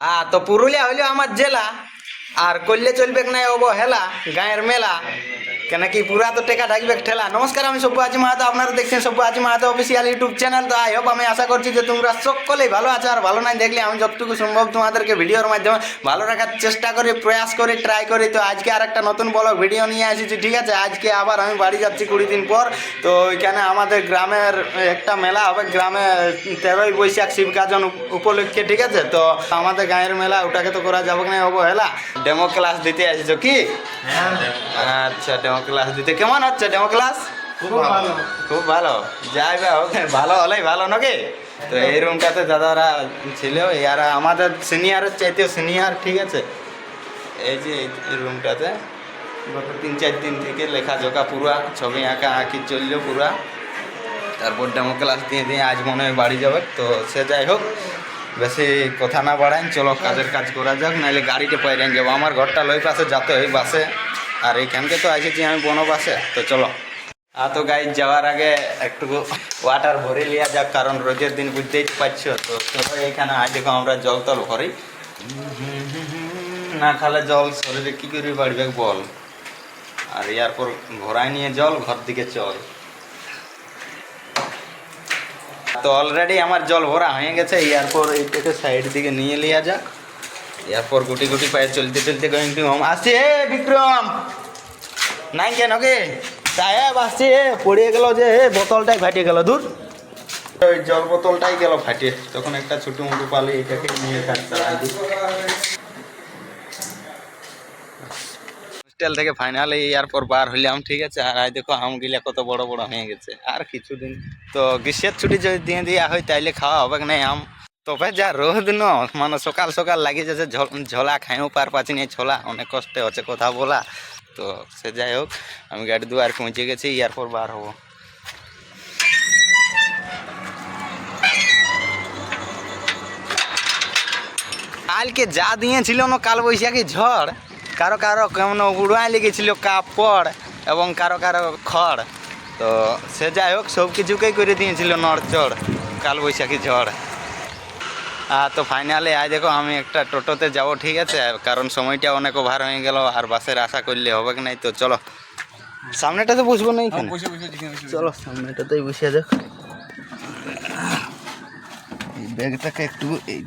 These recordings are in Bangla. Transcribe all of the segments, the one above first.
আ তো পুরুলিয়া হইল আমার জেলা আর করলে চলবে না অবহেলা গায়ের মেলা। কেন কি পুরা তো টেকা ঢাকবে ঠেলা? নমস্কার আমি সব্য আজি মাহাতো আপনারা দেখছেন সব্য আজি মাহাতো অফিসিয়াল ইউটিউব চ্যানেল তো আই হোপ আমি আশা করছি যে তোমরা সকলেই ভালো আছো আর ভালো নাই দেখলে আমি যতটুকু সম্ভব তোমাদেরকে ভিডিওর মাধ্যমে ভালো রাখার চেষ্টা করি প্রয়াস করি ট্রাই করি। তো আজকে আর একটা নতুন ব্লগ ভিডিও নিয়ে এসেছি ঠিক আছে? আজকে আবার আমি বাড়ি যাচ্ছি কুড়ি দিন পর। তো ওইখানে আমাদের গ্রামের একটা মেলা হবে গ্রামে তেরোই বৈশাখ শিবগাজন উপ- উপলক্ষে ঠিক আছে? তো আমাদের গাঁয়ের মেলা ওটাকে তো করা যাবে না অবহেলা ডেমো ক্লাস দিতে আসছো কি? আচ্ছা ডেমো ক্লাস দিতে। কেমন হচ্ছে ডেমো ক্লাস খুব ভালো। খুব ভালো। যাই বা হোক ভালো হলেই ভালো নাকি? তো এই রুমটাতে দাদারা ছিল আর আমাদের সিনিয়রের চাইতেও সিনিয়র ঠিক আছে? এই যে এই রুমটাতে গত তিন চার দিন থেকে লেখা লেখাজোকা পুরা ছবি আঁকা আঁকি চলল পুরা। তারপর ডেমো ক্লাস দিয়ে দিয়ে আজ মনে হয় বাড়ি যাবে। তো সে যাই হোক বেশি কথা না বাড়াইন চলো কাজের কাজ করা যাক নাহলে গাড়িতে পাইরেন যাব। আমার ঘরটা লই পাশে যাতে হয় বাসে আর এইখানকে তো এসেছি আমি বনো বাসে তো চলো। আর তো গাড়ি যাওয়ার আগে একটু ওয়াটার ভরে নেওয়া যাক, কারণ রোজের দিন বুঝতেই পারছ। তো চলো এইখানে আজ দেখো আমরা জল তল ভরি। না খালে জল শরীরে কী করে বাড়বে বল। আর এরপর ঘোরায় নিয়ে জল, ঘর দিকে চল। তো অলরেডি আমার জল ভরা হয়ে গেছে এরপর এইটাকে সাইড দিকে নিয়ে নেওয়া যাক। এরপর গুটি গুটি পায়ে চলতে চলতে গোয়িং টু হোম আসছে এ বিক্রম! নাই কেন কে? সাহেব আসছে এ পড়িয়ে গেল যে এ বোতলটাই ফাটিয়ে গেল দূর। ওই জল বোতলটাই গেল ফাটিয়ে তখন একটা ছোটো মোটো পালি এটাকে নিয়ে হোস্টেল থেকে ফাইনালি এরপর বার হইলাম ঠিক আছে? আর আজ দেখো আমগুলা কত বড় বড় হয়ে গেছে। আর কিছুদিন তো গ্রীষ্মের ছুটি যদি দিয়ে দেওয়া হয় তাইলে খাওয়া হবে না আম? তবে যা রোদ ন মানে সকাল সকাল লাগি ঝ- ঝোলা খাইও পার পাচ্ছি না ছোলা অনেক কষ্টে হচ্ছে কথা বলা। তো সে যাই হোক, আমি গাড়ি দুয়ার পৌঁছে গেছি এরপর বার হব। কালকে যা দিয়েছিল না কাল বৈশাখী ঝড়, কারও কারও কেমন উড়ায় লেগেছিল কাপড় এবং কারও কারও খড়। তো সে যাই হোক, সব কিছুকেই করে দিয়েছিল নড়চড় কাল বৈশাখী ঝড়। তো ফাইনালে আজ দেখো আমি একটা টোটোতে যাব ঠিক আছে? কারণ সময়টা অনেক ওভার হয়ে গেল আর বাসের আশা করলে হবে কি নাই তো চলো। সামনেটাতে বসবো না এখানে? চলো সামনেটাতেই বসে যাক এই ব্যাগটাকে একটু এই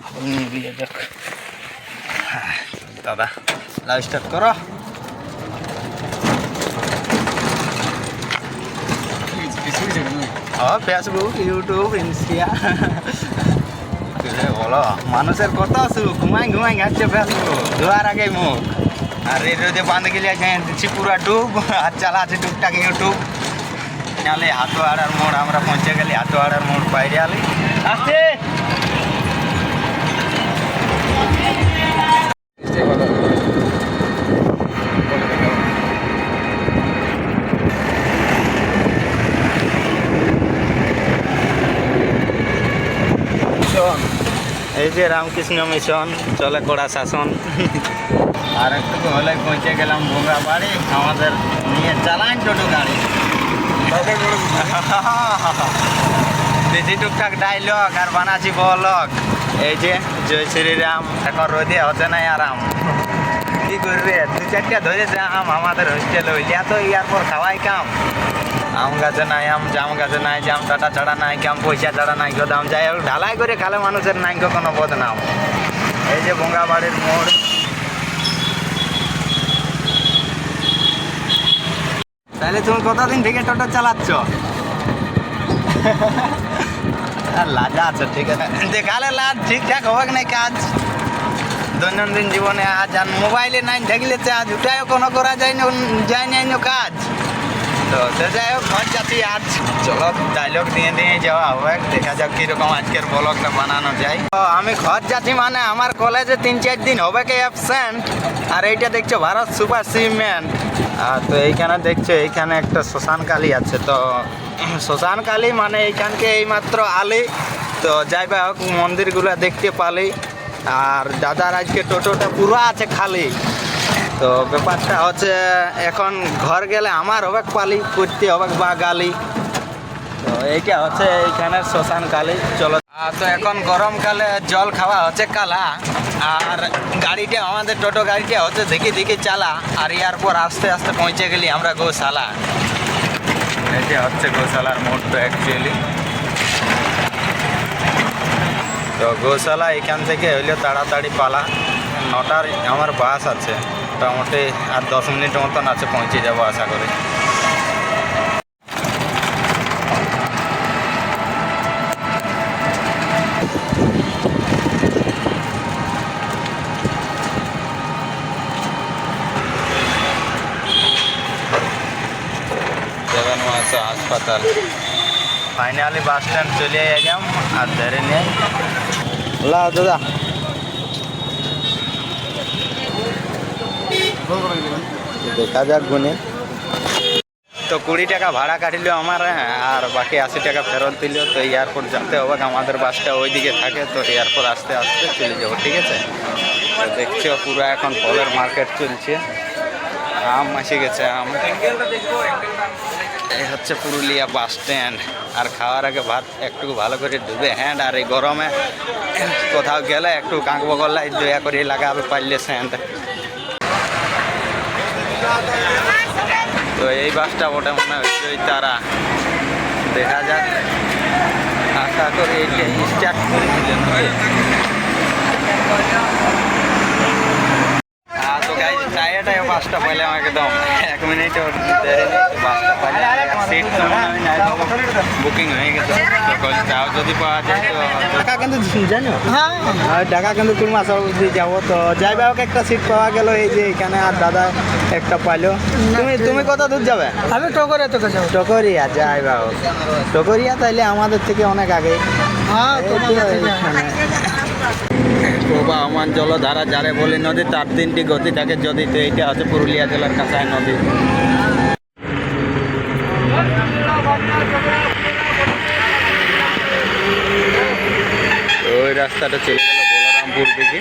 নিয়ে যাক হ্যাঁ, দাদা লাইভ স্টার্ট করো। ফেসবুক ইউটিউব ইনস্টা বলো, মানুষের কত সুখ ঘুমাই ঘুমাই, ঘাটছে ফেসবুক ধোয়ার আগে মুখ। আর এই রোদে বাঁধে গেলে দিচ্ছি পুরা ডুব আর চালা আছে টুকটাক ইউটিউব নালে আড়ার মোড়, আমরা পৌঁছে গেলি হাটোয়াড়ার মোড় বাইরে আলি। আসছে! এই যে রামকৃষ্ণ মিশন, চলে কড়া শাসন। আর একটু হলে পৌঁছে গেলাম ভোগা বাড়ি, আমাদের নিয়ে চালান টোটো গাড়ি। দিদি টুকটাক ডাইলগ আর বানাচ্ছি বলক এই যে জয় শ্রীরাম, এখন রোদে হচ্ছে নাই আরাম। কি করবে? দু চারটা ধরে আম আমাদের হোস্টেল হইলিয়া তো ইয়ার পর খাওয়াই কাম। আম গাছে নাই, আম জাম গাছে নাই, জাম টাটা ছাড়া নাই কাম পয়সা ছাড়া নাই কেউ দাম যাই হোক ঢালাই করে খালে মানুষের নাই কোনো বদনাম। এই যে বঙ্গা বাড়ির মোড়। তাহলে তুমি কতদিন থেকে টোটো চালাচ্ছ? লাজা আছে, ঠিক আছে। দেখালে লাজ, ঠিকঠাক হবে না কাজ? দৈনন্দিন জীবনে আজ আর মোবাইলে নাই, দেখলে আজ ওটাও কোনো করা যায় না যায় না কাজ। তো যাই হোক চলো যাওয়া দেখা যাক আজকের বানানো যায়। তো আমি মানে আমার কলেজে তিন চার দিন অ্যাবসেন্ট আর এইটা দেখছ, ভারত সিমেন্ট তো এইখানে দেখছ, এইখানে একটা শ্মশান কালী আছে। তো শ্মশান কালী মানে এইখানকে এইমাত্র আলি। তো যাই বা হোক, মন্দিরগুলো দেখতে পালি। আর দাদার আজকে টোটোটা পুরো আছে খালি। তো ব্যাপারটা হচ্ছে, এখন ঘর গেলে আমার হবে পালি করতে হবে বা গালি। তো এইটা হচ্ছে এইখানের শ্মশান কালী চলো। তো এখন গরমকালে জল খাওয়া হচ্ছে কালা, আর গাড়িটা, আমাদের টোটো গাড়িটা হচ্ছে দেখে দেখে চালা, আর এরপর আস্তে আস্তে পৌঁছে গেলি আমরা গোশালা। এটা হচ্ছে গোশালার মোড়টা অ্যাকচুয়ালি তো গোশালা এখান থেকে হইলে তাড়াতাড়ি পালা, নটার, আমার বাস আছে। মোটামুটি আর দশ মিনিট মতন আছে পৌঁছে যাব আশা করি। হাসপাতাল। ফাইনালি বাস স্ট্যান্ড চলে এলাম, আর ধরে নিয়ে দাদা। দেখা যাক গুনে। তো কুড়ি টাকা ভাড়া কাটিল আমার হ্যাঁ, আর বাকি আশি টাকা ফেরত দিল। তো এয়ারপোর্ট যেতে হবে আমাদের বাসটা ওইদিকে থাকে তো এয়ারপোর্ট আসতে আসতে চলে যাব ঠিক আছে? তো দেখছ পুরো এখন ফলের মার্কেট চলছে। আম মাসে গেছে আম। এই হচ্ছে পুরুলিয়া বাস স্ট্যান্ড আর খাওয়ার আগে ভাত একটু ভালো করে ডুবে হ্যান্ড আর এই গরমে কোথাও গেলে একটু কাঁক বগল্লা দয়া করে লাগাবে পারলে স্যান্ড তো এই বাসটা ওটা মনে হচ্ছে ওই তারা। দেখা যাক। আশা করি এইটা স্টার্ট করে দিলেন টায়ারটায় বাসটা পাইলাম একদম এক মিনিট পাইলাম সিট বুকিং হয়ে গেছে। চাও যদি পাওয়া যায় তো টাকা কিন্তু জানো? হ্যাঁ। টাকা কিন্তু তিন মাস অবধি যাব। তো যাই বা হোক একটা সিট পাওয়া গেল এই যে এখানে আর দাদা একটা পাইলো। তুমি তুমি কত দূর যাবে? আমি টকরে তোকে যাব। টকরিয়া যাই বা হোক। টকরিয়া তাইলে আমাদের থেকে অনেক আগে। হ্যাঁ। প্রবাহমান জলধারা যারে বলি নদী তার তিনটি গতি থাকে যদি তো এটা হচ্ছে পুরুলিয়া জেলার কাঁচাই নদী। ওই রাস্তাটা চলে গেল বলরামপুর দিকে।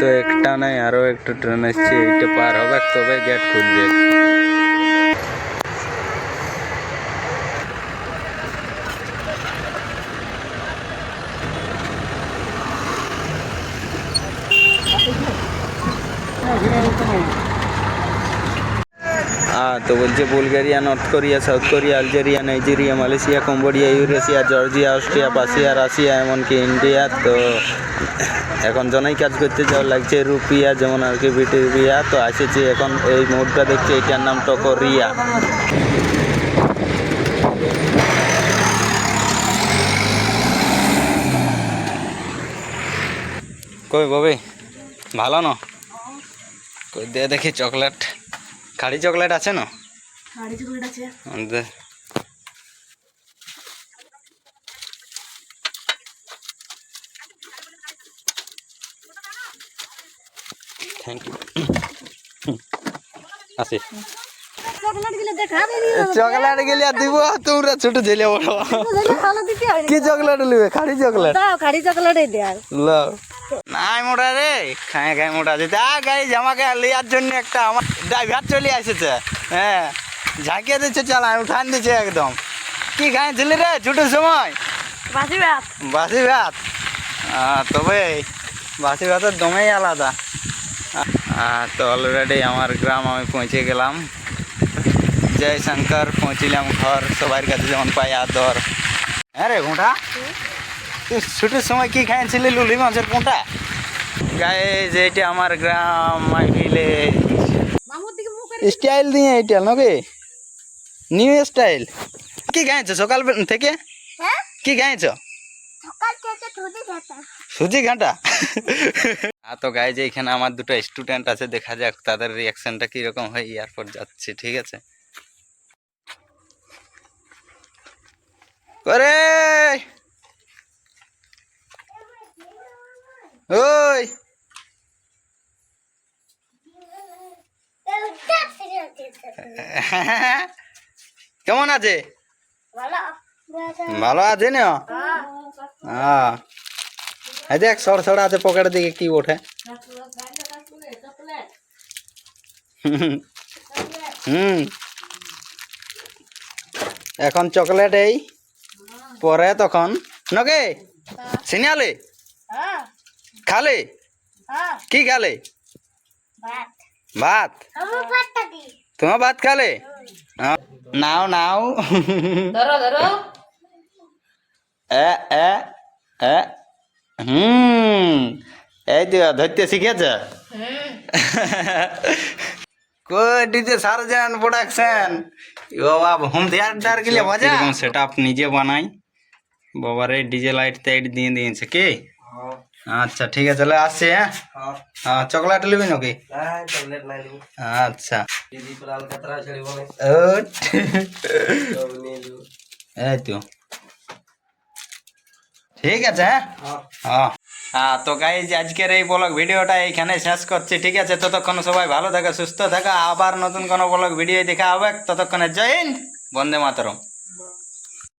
তো একটা নাই, আরও একটা ট্রেন আসছে এইটা পার হবে, তবে গেট খুলবে। তো বলছে Bulgaria, North Korea, South Korea, Algeria, Nigeria, Malaysia, Cambodia, Eurasia, Georgia, Austria পাশিয়া Russia, এমনকি ইন্ডিয়া। তো এখন জনাই কাজ করতে যাওয়া লাগছে রুপিয়া, যেমন আর কি বিটিরিয়া তো আসেছি এখন এই মুহূর্তে দেখছি এটার নাম টকরিয়া। কই ববে, ভালো না? কই দে দেখি চকলেট। খাড়ি চকলেট আছে না? দে। থ্যাংক ইউ আসি। চকলেটগুলো দিব তোমরা ছোট ছেলে বড়। কি চকলেট নেবে? খাড়ি চকলেট। খাড়ি দেয় নাই মোটা রে। খায় খায় মোটা যেতে আ গাড়ি জামাকে লিয়ার জন্য একটা আমার ড্রাইভার চলে আসেছে। হ্যাঁ ঝাঁকিয়ে দিচ্ছে চালা উঠান দিচ্ছে একদম। কি খাইছিলি রে ছোটোর সময়? বাসি ভাত। বাসি ভাত? তবে বাসি ভাতের দমেই আলাদা। তো অলরেডি আমার গ্রাম আমি পৌঁছে গেলাম। জয় শঙ্কর পৌঁছিলাম ঘর। সবার কাছে যেমন পাই আদর হ্যাঁ রে ঘোঁটা তুই ছুটির সময় কি খাইছিলি লুলি মাছের কোঁটা গায়ে যে এটা আমার গ্রাম মাই ভিলেজ স্টাইল দিয়ে এটা নাকি? নিউ স্টাইল কি গাইছো সকাল থেকে? হ্যাঁ? কি গাইছো? সুজি ঘাটা? হ্যাঁ তো গাই যে এখানে আমার দুটো স্টুডেন্ট আছে দেখা যাক তাদের রিয়াকশনটা কীরকম হয় এয়ারপোর্ট যাচ্ছে ঠিক আছে? করে ওই। কেমন আছে? ভালো আছে না? হ্যাঁ এই দেখ, সর সর আছে পকেটের দিকে কি ওঠে। হুম। এখন চকলেট এই পরে তখন। নকে? সিনিয়ালে খালে? হ্যাঁ। কি খালে? ভাত। তোমার ভাত খালে। নাও নাও। ধরো ধরো। এ এ এ হুম। এই তো ধরতে শিখেছে? ডিজে সার্জেন প্রোডাকশন বাবা হোম থিয়েটার গেলে মজা? এরকম সেটআপ নিজে বানাই। বাবারে ডিজে লাইট টাইট দিয়ে দিয়েছে কি? আচ্ছা ঠিক আছে তাহলে আসছি হ্যাঁ? হ্যাঁ। চকলেট নেবি নাকি? আচ্ছা। ওট। এই তো। ঠিক আছে হ্যাঁ? হ্যাঁ। হ্যাঁ। তো গাইজ আজকের এই ব্লগ ভিডিওটা এইখানে শেষ করছি ঠিক আছে? ততক্ষণ সবাই ভালো থাকো সুস্থ থাকো আবার নতুন কোনো ব্লগ ভিডিও দেখা হবে ততক্ষণে জয় হিন্দ বন্দে মাতরম।